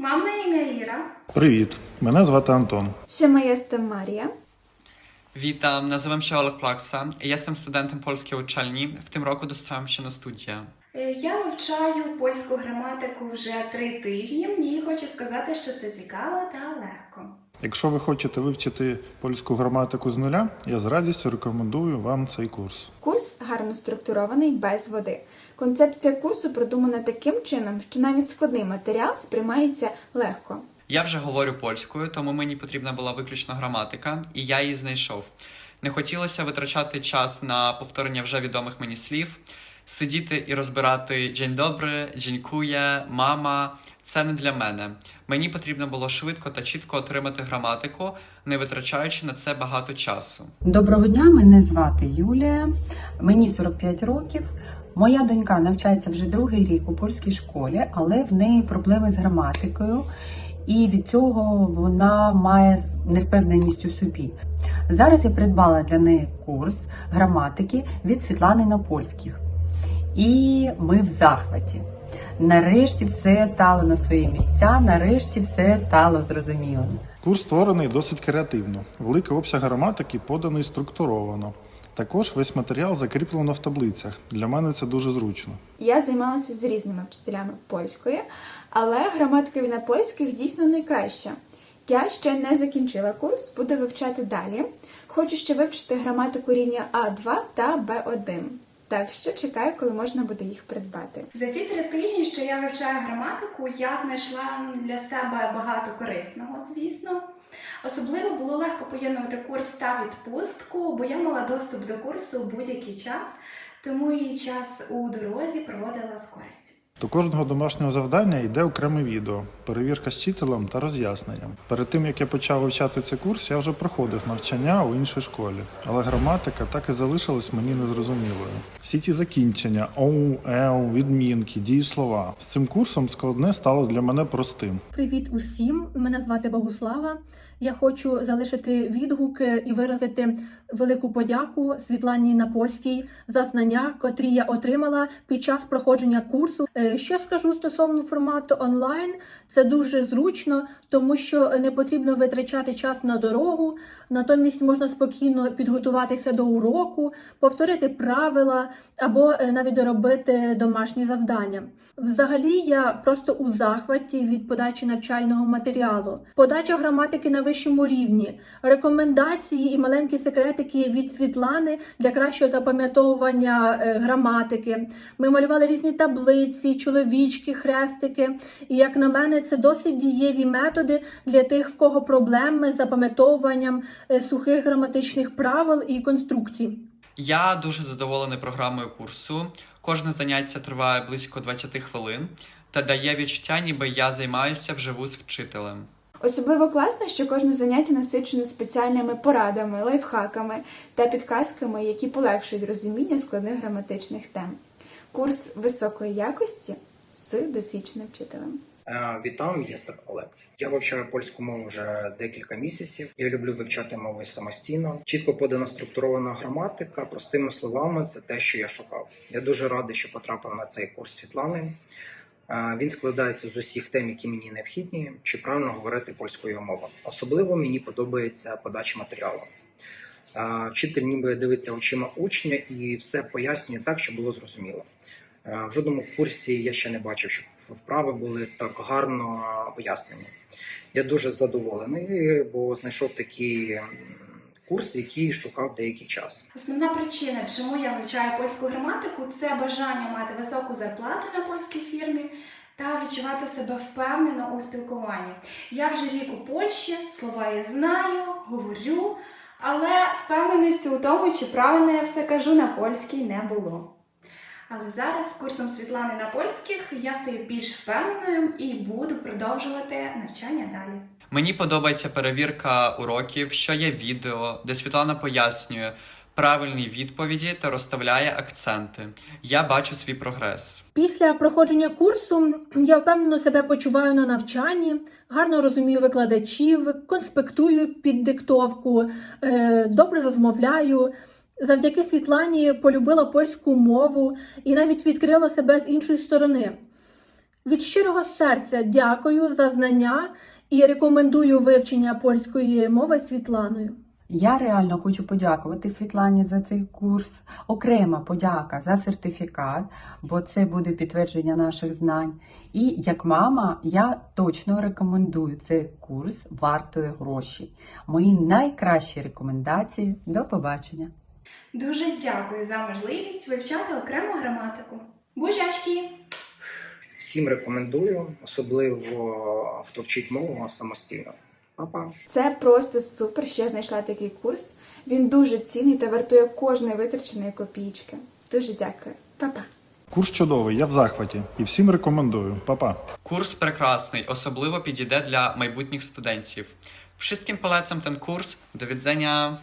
Mam na imię Ira. Привіт, мене звати Антон. Siema, jestem Maria. Witam, nazywam się Olek Plaksa. Jestem studentem polskiej uczelni. W tym roku dostałem się na studia. Е, Я вивчаю польську граматику вже три тижні і хочу сказати, що це цікаво та легко. Якщо ви хочете вивчити польську граматику з нуля, я з радістю рекомендую вам цей курс. Курс гарно структурований без води. Концепція курсу продумана таким чином, що навіть складний матеріал сприймається легко. Я вже говорю польською, тому мені потрібна була виключно граматика, і я її знайшов. Не хотілося витрачати час на повторення вже відомих мені слів, сидіти і розбирати «День добре», «Дякує», мама. Це не для мене. Мені потрібно було швидко та чітко отримати граматику, не витрачаючи на це багато часу. Доброго дня, мене звати Юлія, мені 45 років. Моя донька навчається вже другий рік у польській школі, але в неї проблеми з граматикою, і від цього вона має невпевненість у собі. Зараз я придбала для неї курс граматики від Світлани на польських. І ми в захваті. Нарешті все стало на свої місця, нарешті все стало зрозумілим. Курс створений досить креативно. Великий обсяг граматики поданий структуровано. Також весь матеріал закріплено в таблицях. Для мене це дуже зручно. Я займалася з різними вчителями польської, але граматика на польських дійсно найкраща. Я ще не закінчила курс, буду вивчати далі. Хочу ще вивчити граматику рівня А2 та Б1. Так що чекаю, коли можна буде їх придбати. За ці три тижні, що я вивчаю граматику, я знайшла для себе багато корисного, звісно. Особливо було легко поєднувати курс та відпустку, бо я мала доступ до курсу у будь-який час, тому і час у дорозі проводила з користю. До кожного домашнього завдання йде окреме відео, перевірка з вчителем та роз'ясненням. Перед тим як я почав вивчати цей курс, я вже проходив навчання у іншій школі, але граматика так і залишилась мені незрозумілою. Всі ті закінчення, оу, еу, відмінки, дієслова з цим курсом складне стало для мене простим. Привіт усім! Мене звати Богуслава. Я хочу залишити відгуки і виразити велику подяку Світлані Напольській за знання, котрі я отримала під час проходження курсу. Е, Що скажу стосовно формату онлайн, це дуже зручно, тому що не потрібно витрачати час на дорогу. Натомість можна спокійно підготуватися до уроку, повторити правила або е, навіть доробити домашні завдання. Взагалі, я просто у захваті від подачі навчального матеріалу, подача граматики на вищому рівні, рекомендації і маленькі секретики від Світлани для кращого запам'ятовування е, граматики. Ми малювали різні таблиці, чоловічки, хрестики. І як на мене, це досить дієві методи для тих, в кого проблеми з запам'ятовуванням е, сухих граматичних правил і конструкцій. Я дуже задоволений програмою курсу. Кожне заняття триває близько 20 хвилин та дає відчуття, ніби я займаюся вживу з вчителем. Особливо класно, що кожне заняття насичене спеціальними порадами, лайфхаками та підказками, які полегшують розуміння складних граматичних тем. Курс високої якості з досвідченим вчителем. Е, Вітаю, я Степ Олег. Я вивчаю польську мову вже декілька місяців. Я люблю вивчати мови самостійно. Чітко подана структурована граматика. Простими словами, це те, що я шукав. Я дуже радий, що потрапив на цей курс Світлани. Е, Він складається з усіх тем, які мені необхідні, чи правильно говорити польською мовою. Особливо мені подобається подача матеріалу. Е, Вчитель ніби дивиться очима учня і все пояснює так, щоб було зрозуміло. В жодному курсі я ще не бачив, щоб вправи були так гарно пояснені. Я дуже задоволений, бо знайшов такий курс, який шукав деякий час. Основна причина, чому я вивчаю польську граматику, це бажання мати високу зарплату на польській фірмі та відчувати себе впевнено у спілкуванні. Я вже рік у Польщі, слова я знаю, говорю, але впевненості у тому, чи правильно я все кажу на польській не було. Але зараз з курсом Світлани на польських я стаю більш впевненою і буду продовжувати навчання далі. Мені подобається перевірка уроків, що є відео, де Світлана пояснює правильні відповіді та розставляє акценти. Я бачу свій прогрес. Після проходження курсу я впевнено себе почуваю на навчанні, гарно розумію викладачів, конспектую під диктовку, е, добре розмовляю. Завдяки Світлані полюбила польську мову і навіть відкрила себе з іншої сторони. Від щирого серця дякую за знання і рекомендую вивчення польської мови Світланою. Я реально хочу подякувати Світлані за цей курс. Окрема подяка за сертифікат, бо це буде підтвердження наших знань. І як мама, я точно рекомендую цей курс вартує гроші. Мої найкращі рекомендації. До побачення! Дуже дякую за можливість вивчати окрему граматику. Бужачки! Всім рекомендую, особливо хто вчить мову самостійно. Па-па! Це просто супер, що я знайшла такий курс. Він дуже цінний та вартує кожної витраченої копійки. Дуже дякую. Па-па! Курс чудовий, я в захваті і всім рекомендую. Па-па! Kurs прекрасний, особливо підійде для майбутніх студентів. Wszystkim polecam ten kurs. Do widzenia.